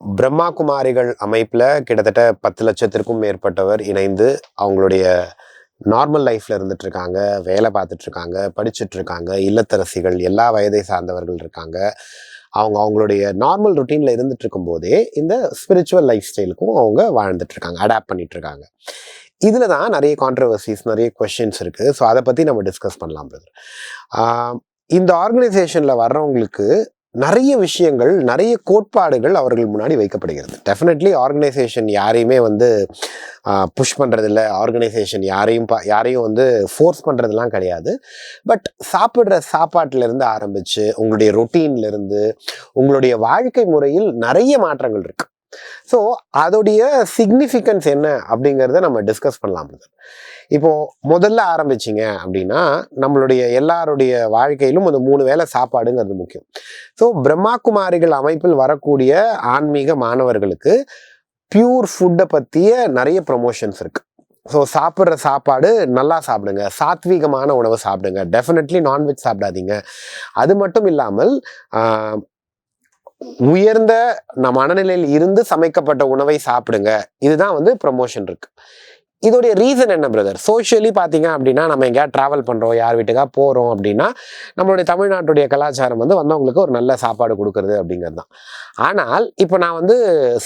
பிரம்மா குமாரிகள் அமைப்பில் கிட்டத்தட்ட பத்து லட்சத்திற்கும் மேற்பட்டவர் இணைந்து அவங்களுடைய நார்மல் லைஃப்பில் இருந்துட்டு இருக்காங்க வேலை பார்த்துட்டு இருக்காங்க படிச்சுட்டு இருக்காங்க இல்லத்தரசிகள் எல்லா வயதை சார்ந்தவர்கள் இருக்காங்க. அவங்க அவங்களுடைய நார்மல் ருட்டீனில் இருந்துட்டு இருக்கும்போதே இந்த ஸ்பிரிச்சுவல் லைஃப் ஸ்டைலுக்கும் அவங்க வாழ்ந்துட்டு இருக்காங்க அடாப்ட் பண்ணிட்டு இருக்காங்க தான் நிறைய கான்ட்ரவர்சிஸ் நிறைய கொஷின்ஸ் இருக்குது ஸோ அதை பற்றி நம்ம டிஸ்கஸ் பண்ணலாம் பிரதர் இந்த ஆர்கனைசேஷனில் வர்றவங்களுக்கு நிறைய விஷயங்கள் நிறைய கோட்பாடுகள் அவர்கள் முன்னாடி வைக்கப்படுகிறது. டெஃபினெட்லி ஆர்கனைசேஷன் யாரையுமே வந்து புஷ் பண்ணுறதில்ல ஆர்கனைசேஷன் யாரையும் பா யாரையும் வந்து ஃபோர்ஸ் பண்ணுறதுலாம் கிடையாது. பட் சாப்பிட்ற சாப்பாட்டிலேருந்து ஆரம்பித்து உங்களுடைய ரொட்டீன்லேருந்து உங்களுடைய வாழ்க்கை முறையில் நிறைய மாற்றங்கள் இருக்குது ஸோ அதோடைய சிக்னிஃபிகன்ஸ் என்ன அப்படிங்கிறத நம்ம டிஸ்கஸ் பண்ணலாம் இப்போது முதல்ல ஆரம்பிச்சிங்க அப்படின்னா நம்மளுடைய எல்லாருடைய வாழ்க்கையிலும் அந்த மூணு வேளை சாப்பாடுங்கிறது முக்கியம். ஸோ பிரம்மா குமாரிகள் அமைப்பில் வரக்கூடிய ஆன்மீக மாணவர்களுக்கு பியூர் ஃபுட்டை பற்றிய நிறைய ப்ரொமோஷன்ஸ் இருக்குது ஸோ சாப்பிட்ற சாப்பாடு நல்லா சாப்பிடுங்க. சாத்வீகமான உணவு சாப்பிடுங்க. டெஃபினெட்லி நான்வெஜ் சாப்பிடாதீங்க. அது மட்டும் இல்லாமல் உயர்ந்த ந- மனநிலையில் இருந்து சமைக்கப்பட்ட உணவை சாப்பிடுங்க. இதுதான் வந்து ப்ரொமோஷன் இருக்கு. இதோடைய ரீசன் என்ன பிரதர் சோஷியலி பார்த்தீங்க அப்படின்னா நம்ம எங்கேயா ட்ராவல் பண்ணுறோம் யார் வீட்டுக்கா போகிறோம் அப்படின்னா நம்மளுடைய தமிழ்நாட்டுடைய கலாச்சாரம் வந்து வந்தவங்களுக்கு ஒரு நல்ல சாப்பாடு கொடுக்கறது அப்படிங்கிறது தான். ஆனால் இப்போ நான் வந்து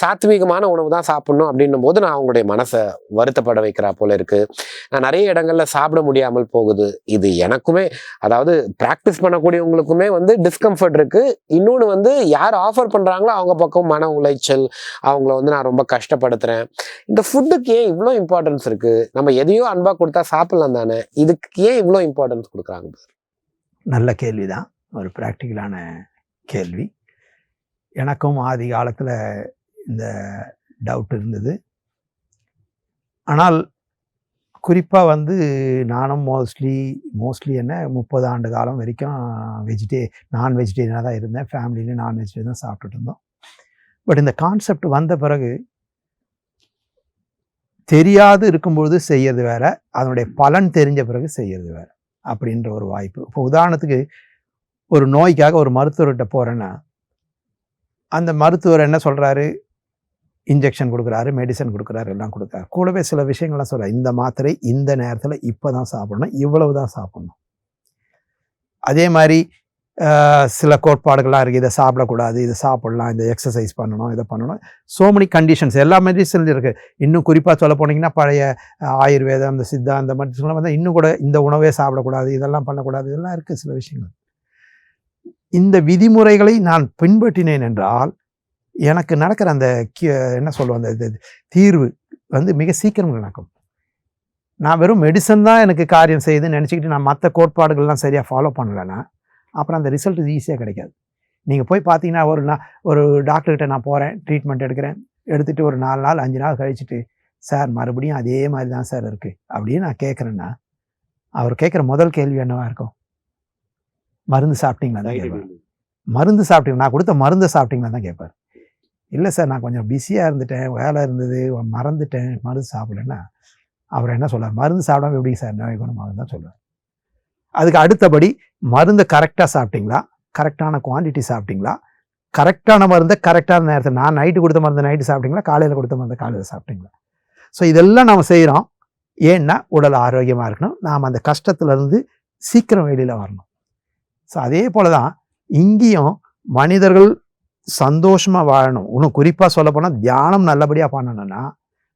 சாத்வீகமான உணவு தான் சாப்பிட்ணும் அப்படின்னும் போது நான் அவங்களுடைய மனசை வருத்தப்பட வைக்கிறா போல இருக்குது நான் நிறைய இடங்கள்ல சாப்பிட முடியாமல் போகுது. இது எனக்குமே அதாவது ப்ராக்டிஸ் பண்ணக்கூடியவங்களுக்குமே வந்து டிஸ்கம்ஃபர்ட் இருக்குது இன்னொன்று வந்து யார் ஆஃபர் பண்ணுறாங்களோ அவங்க பக்கம் மன உளைச்சல் அவங்கள வந்து நான் ரொம்ப கஷ்டப்படுத்துகிறேன் இந்த ஃபுட்டுக்கு ஏன் இவ்வளோ இம்பார்ட்டன்ஸ் இருக்கு. நம்ம எதையோ அன்பாக கொடுத்தா சாப்பிட்லாம் தானே? இதுக்கு ஏன் இவ்வளோ இம்பார்ட்டன்ஸ் கொடுக்குறாங்க நல்ல கேள்வி தான் ஒரு ப்ராக்டிக்கலான கேள்வி. எனக்கும் ஆதி காலத்தில் இந்த டவுட் இருந்தது. ஆனால் குறிப்பாக வந்து நானும் மோஸ்ட்லி மோஸ்ட்லி என்ன முப்பது ஆண்டு காலம் வரைக்கும் வெஜிடே நான் வெஜிடேரியனாக தான் இருந்தேன். ஃபேமிலியிலே நான் வெஜிடேரியன் தான் சாப்பிட்டுட்டு இருந்தோம். பட் இந்த கான்செப்ட் வந்த பிறகு தெரியாது இருக்கும்பொழுது செய்யறது வேற அதனுடைய பலன் தெரிஞ்ச பிறகு செய்யறது வேற அப்படின்ற ஒரு வாய்ப்பு. இப்போ உதாரணத்துக்கு ஒரு நோய்க்காக ஒரு மருத்துவர்கிட்ட போகிறேன்னா அந்த மருத்துவர் என்ன சொல்கிறாரு இன்ஜெக்ஷன் கொடுக்குறாரு மெடிசன் கொடுக்குறாரு எல்லாம் கொடுக்குறாரு. கூடவே சில விஷயங்கள்லாம் சொல்கிறார் இந்த மாத்திரை இந்த நேரத்தில் இப்போ தான் சாப்பிடணும் இவ்வளவு தான் சாப்பிடணும். அதே மாதிரி சில கோட்பாடுகள்லாம் இருக்குது இதை சாப்பிடக்கூடாது இதை சாப்பிடலாம் இந்த எக்ஸசைஸ் பண்ணணும் இதை பண்ணணும். ஸோ மெனி கண்டிஷன்ஸ் எல்லா மெடிசன் இருக்குது இன்னும் குறிப்பாக சொல்ல போனீங்கன்னா பழைய ஆயுர்வேதம் இந்த சித்தா இந்த மெடிசன்லாம் வந்து இன்னும் கூட இந்த உணவே சாப்பிடக்கூடாது இதெல்லாம் பண்ணக்கூடாது இதெல்லாம் இருக்குது சில விஷயங்கள். இந்த விதிமுறைகளை நான் பின்பற்றினேன் என்றால் எனக்கு நடக்கிற அந்த என்ன சொல்லுவோம் அந்த இது- தீர்வு வந்து மிக சீக்கிரம் நடக்கும். நான் வெறும் மெடிசன் தான் எனக்கு காரியம் செய்யுதுன்னு நினச்சிக்கிட்டு நான் மற்ற கோட்பாடுகள்லாம் சரியாக ஃபாலோ பண்ணலைன்னா அப்புறம் அந்த ரிசல்ட் ஈஸியாக கிடைக்காது. நீங்கள் போய் பார்த்தீங்கன்னா ஒரு நான் ஒரு டாக்டர்கிட்ட நான் போகிறேன் ட்ரீட்மெண்ட் எடுக்கிறேன் எடுத்துகிட்டு ஒரு நாலு நாள் அஞ்சு நாள் கழிச்சிட்டு சார் மறுபடியும் அதே மாதிரி தான் சார் இருக்குது அப்படின்னு நான் கேட்குறேன்னா அவர் கேட்குற முதல் கேள்வி என்னவா இருக்கும்? மருந்து சாப்பிட்டீங்களா? தான் கேட்பார். மருந்து சாப்பிட்டீங்க நான் கொடுத்த மருந்து சாப்பிட்டீங்களா? தான் கேட்பார். இல்லை சார் நான் கொஞ்சம் பிஸியாக இருந்துட்டேன் வேலை இருந்தது மறந்துட்டேன் மருந்து சாப்பிடலன்னா அவர் என்ன சொல்றார்? மருந்து சாப்பிடாம எப்படி சார் நோய் குணமாகும் தான் சொல்லுவார் அதுக்கு அடுத்தபடி மருந்தை கரெக்டாக சாப்பிட்டீங்களா? கரெக்டான குவாண்டிட்டி சாப்பிட்டீங்களா? கரெக்டான மருந்தை கரெக்டான நேரத்தில் நான் நைட்டு கொடுத்த மருந்து நைட்டு சாப்பிட்டீங்களா? காலையில் கொடுத்த மருந்து காலையில் சாப்பிட்டீங்களா? ஸோ இதெல்லாம் நம்ம செய்கிறோம் ஏன்னா உடல் ஆரோக்கியமாக இருக்கணும். நாம் அந்த கஷ்டத்துலேருந்து சீக்கிரம் வெளியில் வரணும். ஸோ அதே போல தான் இங்கேயும் மனிதர்கள் சந்தோஷமாக வாழணும். இன்னும் குறிப்பாக சொல்லப்போனால் தியானம் நல்லபடியாக பண்ணணும்னா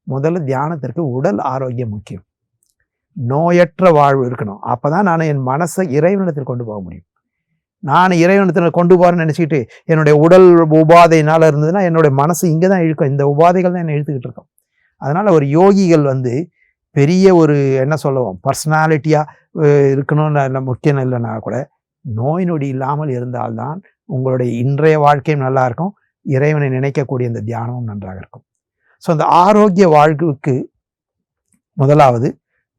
முதல்ல தியானத்திற்கு உடல் ஆரோக்கியம் முக்கியம். நோயற்ற வாழ்வு இருக்கணும். அப்போ தான் நான் என் மனசை இறைவனிடத்தில் கொண்டு போக முடியும். நான் இறைவனத்தில் கொண்டு போகிறேன்னு நினச்சிக்கிட்டு என்னுடைய உடல் உபாதையினால் இருந்ததுன்னா என்னுடைய மனசு இங்கே தான் இழுக்கும். இந்த உபாதைகள் தான் என்னை இழுத்துக்கிட்டு இருக்கோம். அதனால் ஒரு யோகிகள் வந்து பெரிய ஒரு என்ன சொல்லுவோம்? பர்சனாலிட்டியாக இருக்கணும்னு முக்கியம் இல்லைன்னா கூட நோய் நொடி இல்லாமல் இருந்தால்தான் உங்களுடைய இன்றைய வாழ்க்கையும் நல்லா இருக்கும். இறைவனை நினைக்கக்கூடிய இந்த தியானமும் நன்றாக இருக்கும். ஸோ அந்த ஆரோக்கிய வாழ்வுக்கு முதலாவது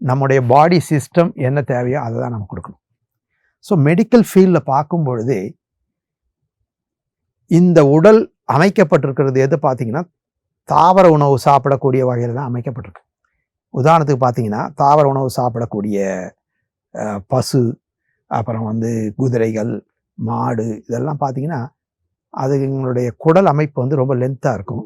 நம்முடைய பாடி சிஸ்டம் என்ன தேவையோ அதை தான் நம்ம கொடுக்கணும். ஸோ மெடிக்கல் ஃபீல்டில் பார்க்கும் பொழுதே இந்த உடல் அமைக்கப்பட்டிருக்கிறது எது பார்த்தீங்கன்னா தாவர உணவு சாப்பிடக்கூடிய வகையில் தான் அமைக்கப்பட்டிருக்கு. உதாரணத்துக்கு பார்த்தீங்கன்னா தாவர உணவு சாப்பிடக்கூடிய பசு அப்புறம் வந்து குதிரைகள் மாடு இதெல்லாம் பார்த்தீங்கன்னா அதுங்களுடைய குடல் அமைப்பு வந்து ரொம்ப லென்த்தாக இருக்கும்.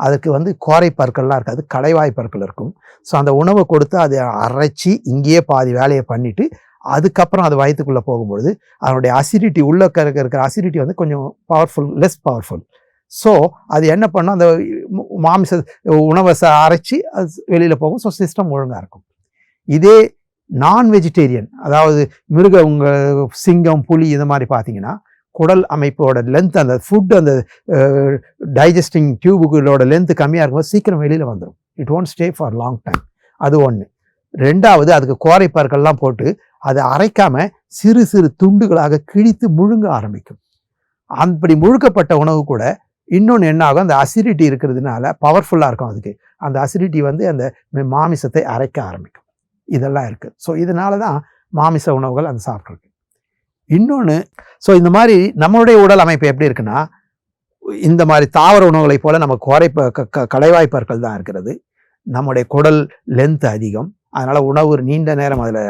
அதுக்கு வந்து கோரை பற்கள்லாம் இருக்காது கடைவாய் பற்கள் இருக்கும். ஸோ அந்த உணவை கொடுத்து அதை அரைச்சி இங்கேயே பாதி வேலையை பண்ணிவிட்டு அதுக்கப்புறம் அது வயிற்றுக்குள்ளே போகும்பொழுது அதனுடைய அசிடிட்டி உள்ளே இருக்க இருக்கிற அசிடிட்டி வந்து கொஞ்சம் பவர்ஃபுல் லெஸ் பவர்ஃபுல் ஸோ அது என்ன பண்ணும்? அந்த மாமிச உணவை ச- அரைச்சி அது வெளியில் போகும். ஸோ சிஸ்டம் ஒழுங்காக இருக்கும். இதே நான் வெஜிடேரியன் அதாவது மிருக உங்கள் சிங்கம் புலி இது மாதிரி பார்த்தீங்கன்னா குடல் அமைப்போட லென்த் அந்த ஃபுட் அந்த டைஜஸ்டிங் டியூபுகளோட லென்த் கம்மியாக இருக்கும்போது சீக்கிரம் வெளியில் வந்துடும் it won't stay for long time அது ஒன்று ரெண்டாவது அதுக்கு கோரை பற்கள்லாம் போட்டு அதை அரைக்காம சிறு சிறு துண்டுகளாக கிழித்து முழுங்க ஆரம்பிக்கும். அப்படி முழுக்கப்பட்ட உணவு கூட இன்னொன்று என்ன ஆகும்? அந்த அசிடிட்டி இருக்கிறதுனால பவர்ஃபுல்லாக இருக்கும் அதுக்கு. அந்த அசிடிட்டி வந்து அந்த மாமிசத்தை அரைக்க ஆரம்பிக்கும். இதெல்லாம் இருக்குது ஸோ இதனால தான் மாமிச உணவுகள் அந்த சாப்பிட்ருக்கு இன்னொன்று ஸோ இந்த மாதிரி நம்மளுடைய உடல் அமைப்பு எப்படி இருக்குன்னா இந்த மாதிரி தாவர உணவுகளைப் போல நம்ம குறை கடைவாய்ப்பற்கள் தான் இருக்கிறது. நம்முடைய குடல் லென்த் அதிகம். அதனால உணவு நீண்ட நேரம் அதில்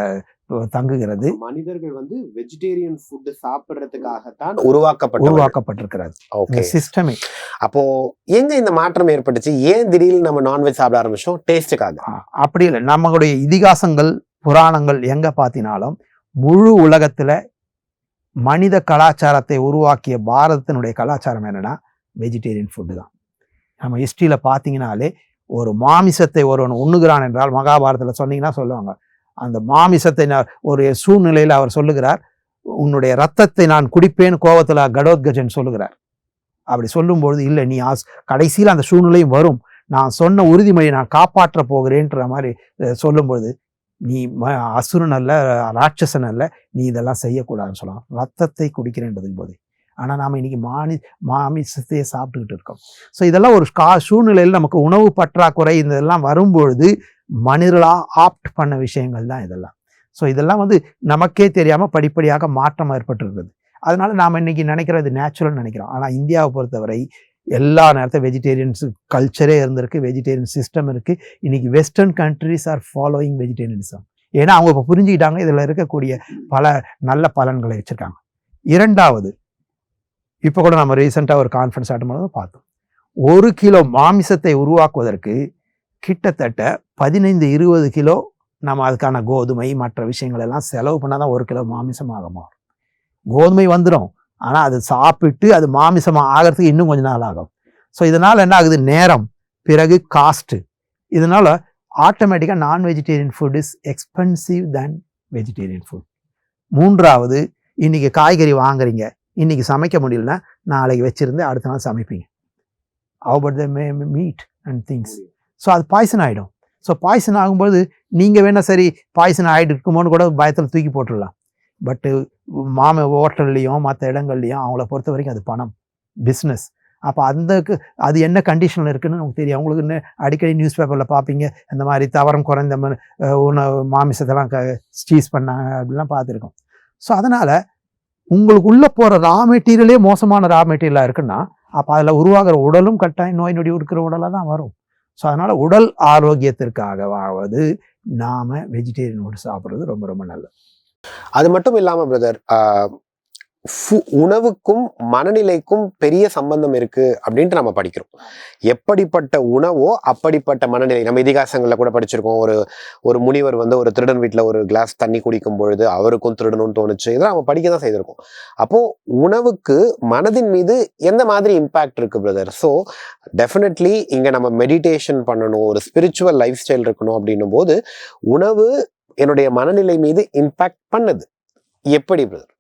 தங்குகிறது. மனிதர்கள் வந்து வெஜிடேரியன் ஃபுட் சாப்பிடுறதுக்காகத்தான் உருவாக்கப்பட்ட உருவாக்கப்பட்டிருக்கிறது. ஓகே சிஸ்டமே அப்போ எங்க இந்த மாற்றம் ஏற்பட்டுச்சு? ஏன் திடீர்னு நம்ம நான்வெஜ் சாப்பிட ஆரம்பிச்சோம்? டேஸ்ட்டுக்காக அப்படி இல்லை. நம்மளுடைய இதிகாசங்கள் புராணங்கள் எங்க பார்த்தினாலும் முழு உலகத்துல மனித கலாச்சாரத்தை உருவாக்கிய பாரதத்தினுடைய கலாச்சாரம் என்னன்னா வெஜிடேரியன் ஃபுட்டு தான். நம்ம ஹிஸ்ட்ரியில் பார்த்தீங்கனாலே ஒரு மாமிசத்தை ஒருவன் உண்ணுகிறான் என்றால் மகாபாரதத்தில் சொன்னீங்கன்னா சொல்லுவாங்க. அந்த மாமிசத்தை நான் ஒரு சூழ்நிலையில் அவர் சொல்லுகிறார் உன்னுடைய ரத்தத்தை நான் குடிப்பேன் கோவத்தில் கடோத்கஜன் சொல்லுகிறார். அப்படி சொல்லும்பொழுது இல்லை நீ ஆஸ் கடைசியில் அந்த சூழ்நிலையும் வரும். நான் சொன்ன உறுதிமொழியை நான் காப்பாற்ற போகிறேன்ற மாதிரி சொல்லும்பொழுது நீ ம அசுரன் அல்ல ராட்சசன் அல்ல நீ இதெல்லாம் செய்யக்கூடாதுன்னு சொல்லலாம். ரத்தத்தை குடிக்கிறேன்றதுக்கு போது. ஆனால் நாம் இன்றைக்கி மானி மாமிசத்தையே சாப்பிட்டுக்கிட்டு இருக்கோம். ஸோ இதெல்லாம் ஒரு கா சூழ்நிலையில் நமக்கு உணவு பற்றாக்குறை இதெல்லாம் வரும்பொழுது மனிதர்களாக ஆப்ட் பண்ண விஷயங்கள் தான் இதெல்லாம். ஸோ இதெல்லாம் வந்து நமக்கே தெரியாமல் படிப்படியாக மாற்றம் ஏற்பட்டிருக்குது. அதனால் நாம் இன்றைக்கி நினைக்கிறது நேச்சுரல் நினைக்கிறோம். ஆனால் இந்தியாவை பொறுத்தவரை எல்லா நேரத்தையும் வெஜிடேரியன்ஸ் கல்ச்சரே இருந்திருக்கு வெஜிடேரியன் சிஸ்டம் இருக்குது இன்னைக்கு western countries are following vegetarianism ஏன்னா அவங்க இப்போ புரிஞ்சுக்கிட்டாங்க இதில் இருக்கக்கூடிய பல நல்ல பலன்களை வச்சுருக்காங்க. இரண்டாவது இப்போ கூட நம்ம ரீசெண்டாக ஒரு கான்ஃபரன்ஸ் அட்டன் பார்த்தோம். ஒரு கிலோ மாமிசத்தை உருவாக்குவதற்கு கிட்டத்தட்ட பதினைந்து இருபது கிலோ நம்ம அதுக்கான கோதுமை மற்ற விஷயங்கள் எல்லாம் செலவு பண்ணால் தான் ஒரு கிலோ மாமிசமாக மாறும். கோதுமை வந்துடும் ஆனால் அது சாப்பிட்டு அது மாமிசமாக ஆகிறதுக்கு இன்னும் கொஞ்ச நாள் ஆகும். ஸோ இதனால் என்ன ஆகுது? நேரம் பிறகு காஸ்ட்டு இதனால் ஆட்டோமேட்டிக்காக non vegetarian food is expensive than vegetarian food மூன்றாவது இன்றைக்கி காய்கறி வாங்குறீங்க. இன்றைக்கி சமைக்க முடியலன்னா நாளைக்கு வச்சுருந்து அடுத்த நாள் சமைப்பீங்க. How but the meat and things so அது பாய்சன் ஆகிடும் ஸோ பாய்சன் ஆகும்போது நீங்கள் வேணால் சரி பாய்சன் ஆகிட்டு இருக்குமோன்னு கூட பயத்தில் தூக்கி போட்டுடலாம் பட்டு மாம ஹோட்டல்லையும் மற்ற இடங்கள்லையும் அவங்கள பொறுத்த வரைக்கும் அது பணம் பிஸ்னஸ் அப்போ அந்த அது என்ன கண்டிஷனில் இருக்குன்னு நமக்கு தெரியும். அவங்களுக்கு இன்னும் அடிக்கடி நியூஸ் பேப்பரில் பார்ப்பீங்க இந்த மாதிரி தவறம் குறைந்த உணவு மாமிசத்தெல்லாம் க ஸ்டீஸ் பண்ணாங்க அப்படிலாம் பார்த்துருக்கோம். ஸோ அதனால் உங்களுக்கு உள்ளே போகிற ரா மெட்டீரியலே மோசமான ரா மெட்டீரியலாக இருக்குன்னா அப்போ அதில் உருவாகிற உடலும் கட்டாயம் நோய் நொடி இருக்கிற உடலாக தான் வரும். ஸோ அதனால் உடல் ஆரோக்கியத்திற்காகவாவது நாம் வெஜிடேரியன் ஃபுட் சாப்பிட்றது ரொம்ப ரொம்ப நல்லது. அது மட்டும் இல்லாமல் பிரதர் உணவுக்கும் மனநிலைக்கும் பெரிய சம்பந்தம் இருக்கு அப்படின்ட்டு நம்ம படிக்கிறோம். எப்படிப்பட்ட உணவோ அப்படிப்பட்ட மனநிலை. நம்ம இதிகாசங்களில் கூட படிச்சிருக்கோம். ஒரு ஒரு முனிவர் வந்து ஒரு திருடன் வீட்டில் ஒரு கிளாஸ் தண்ணி குடிக்கும் பொழுது அவருக்கும் திருடணும்னு தோணுச்சு. இதெல்லாம் நம்ம படிக்க தான் செய்திருக்கோம். அப்போ உணவுக்கு மனதின் மீது எந்த மாதிரி இம்பாக்ட் இருக்கு பிரதர் ஸோ டெஃபினெட்லி இங்கே நம்ம மெடிடேஷன் பண்ணணும். ஒரு ஸ்பிரிச்சுவல் லைஃப் ஸ்டைல் இருக்கணும் அப்படின்னும் போது உணவு என்னுடைய மனநிலை மீது இம்பாக்ட் பண்ணுது. எப்படி பிரதர்